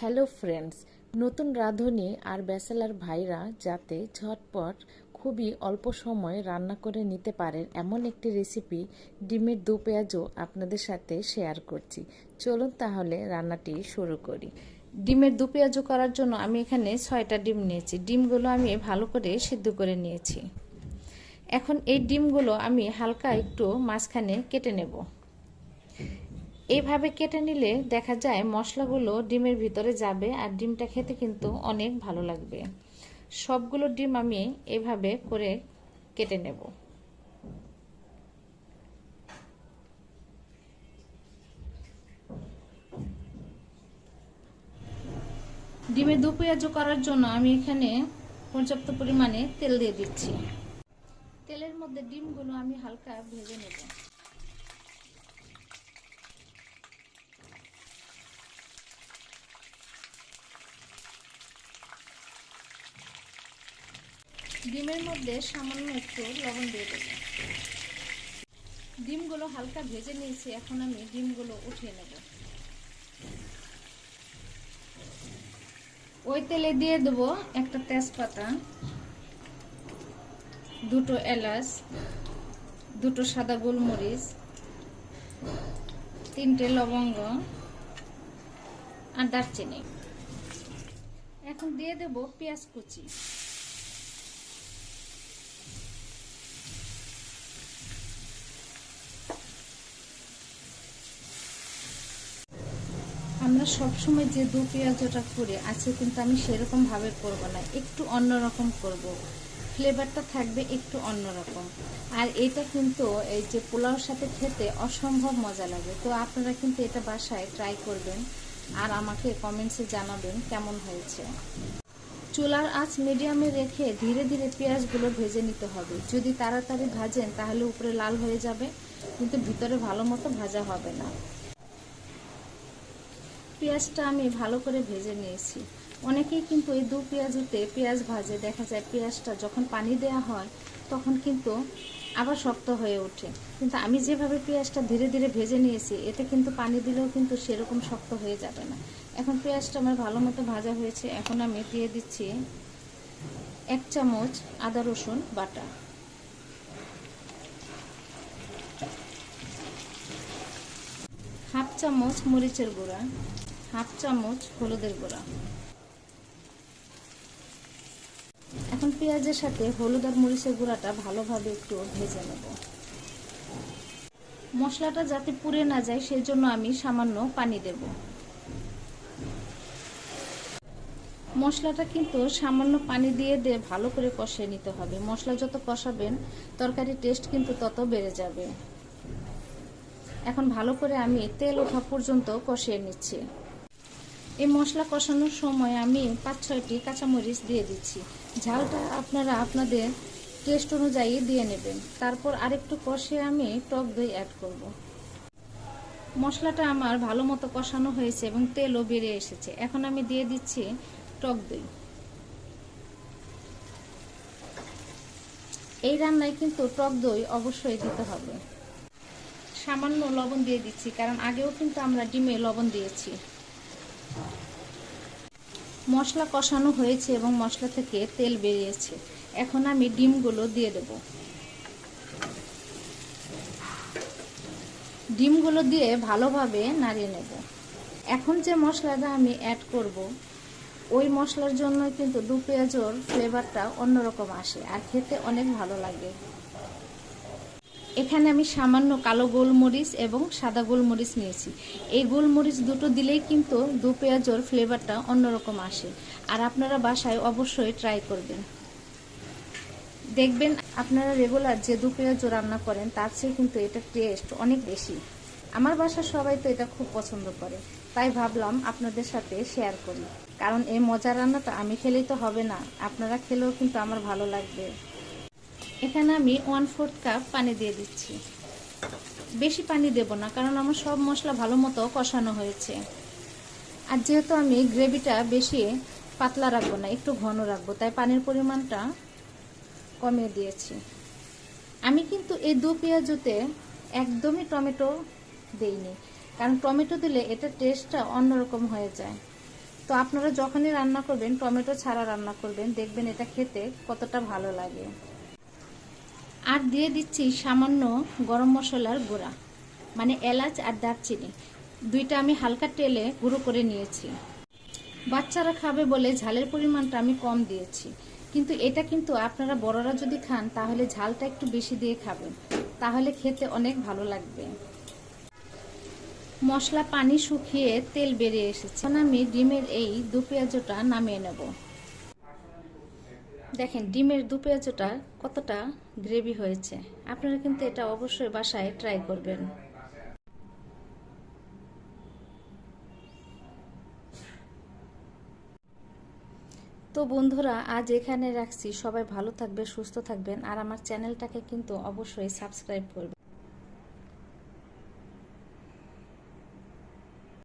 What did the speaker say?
Hello friends, নতুন রাঁধুনি আর bachelor ভাইরা যাতে ঝটপট খুবই অল্প সময় রান্না করে নিতে পারেন এমন একটি রেসিপি ডিমের দু পেঁয়াজও আপনাদের সাথে শেয়ার করছি। চলুন তাহলে রান্নাটি শুরু করি। ডিমের দু পেঁয়াজও করার জন্য আমি এখানে ছয়টা ডিম নিয়েছি। ডিমগুলো আমি ভালো করে সিদ্ধ করে নিয়েছি। এখন এই ডিমগুলো আমি হালকা একটু মাঝখানে কেটে নেব। এইভাবে কেটে নিলে দেখা যায় মশলাগুলো ডিমের ভিতরে যাবে আর ডিমটা খেতে কিন্তু অনেক ভালো লাগবে। সবগুলো ডিম আমি এভাবে করে কেটে নেব। ডিমে দু পেঁয়াজ করার জন্য আমি এখানে পর্যাপ্ত পরিমাণে তেল দিয়ে দিচ্ছি। তেলের মধ্যে ডিমগুলো আমি হালকা ভেজে নেব। ডিমের মধ্যে সামান্য একটু লবণ দিয়ে দেব। ডিমগুলো হালকা ভেজে নিয়েছি, এখন আমি ডিমগুলো উঠিয়ে নেব। ওই তেলে দিয়ে দেবো একটা তেজপাতা, দুটো এলাচ, দুটো সাদা গোলমরিচ, তিনটে লবঙ্গ আর দারচিনি। এখন দিয়ে দেব পেঁয়াজ কুচি। আমরা সবসময় যে দু পেঁয়াজটা করি আছে কিন্তু আমি সেরকম ভাবে করব না, একটু অন্যরকম করব। ফ্লেভারটা থাকবে একটু অন্যরকম আর এটা কিন্তু এই যে পোলাওর সাথে খেতে অসম্ভব মজা লাগে। তো আপনারা কিন্তু এটা বাসায় ট্রাই করবেন আর আমাকে কমেন্টসে জানাবেন কেমন হয়েছে। চুলার আঁচ মিডিয়ামে রেখে ধীরে ধীরে পেঁয়াজগুলো ভেজে নিতে হবে। যদি তাড়াতাড়ি ভাজেন তাহলে উপরে লাল হয়ে যাবে, কিন্তু ভিতরে ভালো মতো ভাজা হবে না। পেঁয়াজটা আমি ভালো করে ভেজে নিয়েছি। অনেকেই কিন্তু এই দু পেঁয়াজুতে পেঁয়াজ ভাজে। দেখা যায় পেঁয়াজটা যখন পানি দেওয়া হয়, তখন কিন্তু আবার শক্ত হয়ে ওঠে। কিন্তু আমি যেভাবে পেঁয়াজটা ধীরে ধীরে ভেজে নিয়েছি, এতে কিন্তু পানি দিলেও কিন্তু সেরকম শক্ত হয়ে যাবে না। এখন পেঁয়াজটা আমার ভালো মতো ভাজা হয়েছে। এখন আমি দিয়ে দিচ্ছি এক চামচ আদা রসুন বাটা। হাফ চামচ মরিচের গুঁড়া। হাফ চামচ হলুদের গুঁড়া। এখন পেঁয়াজের সাথে হলুদ আর মরিচের গুঁড়াটা ভালোভাবে একটু ভেজে নেব। মশলাটা যাতে পুড়ে না যায়, সেই জন্য আমি সামান্য পানি দেব। মশলাটা কিন্তু সামান্য পানি দিয়ে দিয়ে ভালো করে কষিয়ে নিতে হবে। মশলা যত কষাবেন তরকারির টেস্ট কিন্তু তত বেড়ে যাবে। এখন ভালো করে আমি তেল ওঠা পর্যন্ত কষিয়ে নিচ্ছি। এই মশলা কষানোর সময় আমি পাঁচ ছয়টি কাঁচামরিচ দিয়ে দিচ্ছি। ঝালটা আপনারা আপনাদের টেস্ট অনুযায়ী দিয়ে নেবেন। তারপর আরেকটু কষিয়ে আমি টক দই অ্যাড করব। মশলাটা আমার ভালো মতো কষানো হয়েছে এবং তেলও বেড়ে এসেছে। এখন আমি দিয়ে দিচ্ছি টক দই। এই রান্নায় কিন্তু টক দই অবশ্যই দিতে হবে। সামান্য লবণ দিয়ে দিচ্ছি, কারণ আগেও কিন্তু আমরা ডিমে লবণ দিয়েছি। মশলা কষানো হয়েছে এবং মশলা থেকে তেল বেরিয়েছে। এখন আমি ডিমগুলো দিয়ে দেব। ডিমগুলো দিয়ে ভালোভাবে নাড়িয়ে নেব। এখন যে মশলাটা আমি অ্যাড করব, ওই মশলার জন্য কিন্তু দু পেঁয়াজোর ফ্লেভারটা অন্যরকম আসে, আর খেতে অনেক ভালো লাগে। এখানে আমি সামান্য কালো গোলমরিচ এবং সাদা গোলমরিচ নিয়েছি। এই গোলমরিচ দুটো দিলেই কিন্তু দু পেঁয়াজোর ফ্লেভারটা অন্যরকম আসে। আর আপনারা বাসায় অবশ্যই ট্রাই করবেন। দেখবেন আপনারা রেগুলার যে দু পেঁয়াজো রান্না করেন, তার চেয়ে কিন্তু এটা টেস্ট অনেক বেশি। আমার বাসার সবাই তো এটা খুব পছন্দ করে। তাই ভাবলাম আপনাদের সাথে শেয়ার করি। কারণ এই মজার রান্নাটা আমি খেলেই তো হবে না। আপনারা খেলেও কিন্তু আমার ভালো লাগবে। এখানে আমি ওয়ান ফোর্থ কাপ পানি দিয়ে দিচ্ছি। বেশি পানি দেব না, কারণ আমার সব মশলা ভালো মতো কষানো হয়েছে। আর যেহেতু আমি গ্রেভিটা বেশি পাতলা রাখব না, একটু ঘন রাখব, তাই পানির পরিমাণটা কমিয়ে দিয়েছি। আমি কিন্তু এই দু পেঁয়াজুতে একদমই টমেটো দেইনি, কারণ টমেটো দিলে এটা টেস্টটা অন্যরকম হয়ে যায়। তো আপনারা যখনই রান্না করবেন, টমেটো ছাড়া রান্না করবেন, দেখবেন এটা খেতে কতটা ভালো লাগে। আর দিয়ে দিচ্ছি সামান্য গরম মশলার গুঁড়া মানে এলাচ আর দারচিনি। দুইটা আমি হালকা তেলে গুঁড়ো করে নিয়েছি। বাচ্চারা খাবে বলে ঝালের পরিমাণটা আমি কম দিয়েছি। কিন্তু এটা কিন্তু আপনারা বড়রা যদি খান, তাহলে ঝালটা একটু বেশি দিয়ে খাবেন। তাহলে খেতে অনেক ভালো লাগবে। মশলা পানি শুকিয়ে তেল বেরিয়ে এসেছে। আমি ডিমের এই দু পেঁয়াজটা নামিয়ে নেব। দেখেন, ডিমের দু পেঁয়াজটা কতটা গ্রেভি হয়েছে। আপনারা কিন্তু এটা অবশ্যই বাসায় ট্রাই করবেন। তো বন্ধুরা, আজ এখানে রাখছি। সবাই ভালো থাকবে সুস্থ থাকবেন, আর আমার চ্যানেলটাকে কিন্তু অবশ্যই সাবস্ক্রাইব করবেন।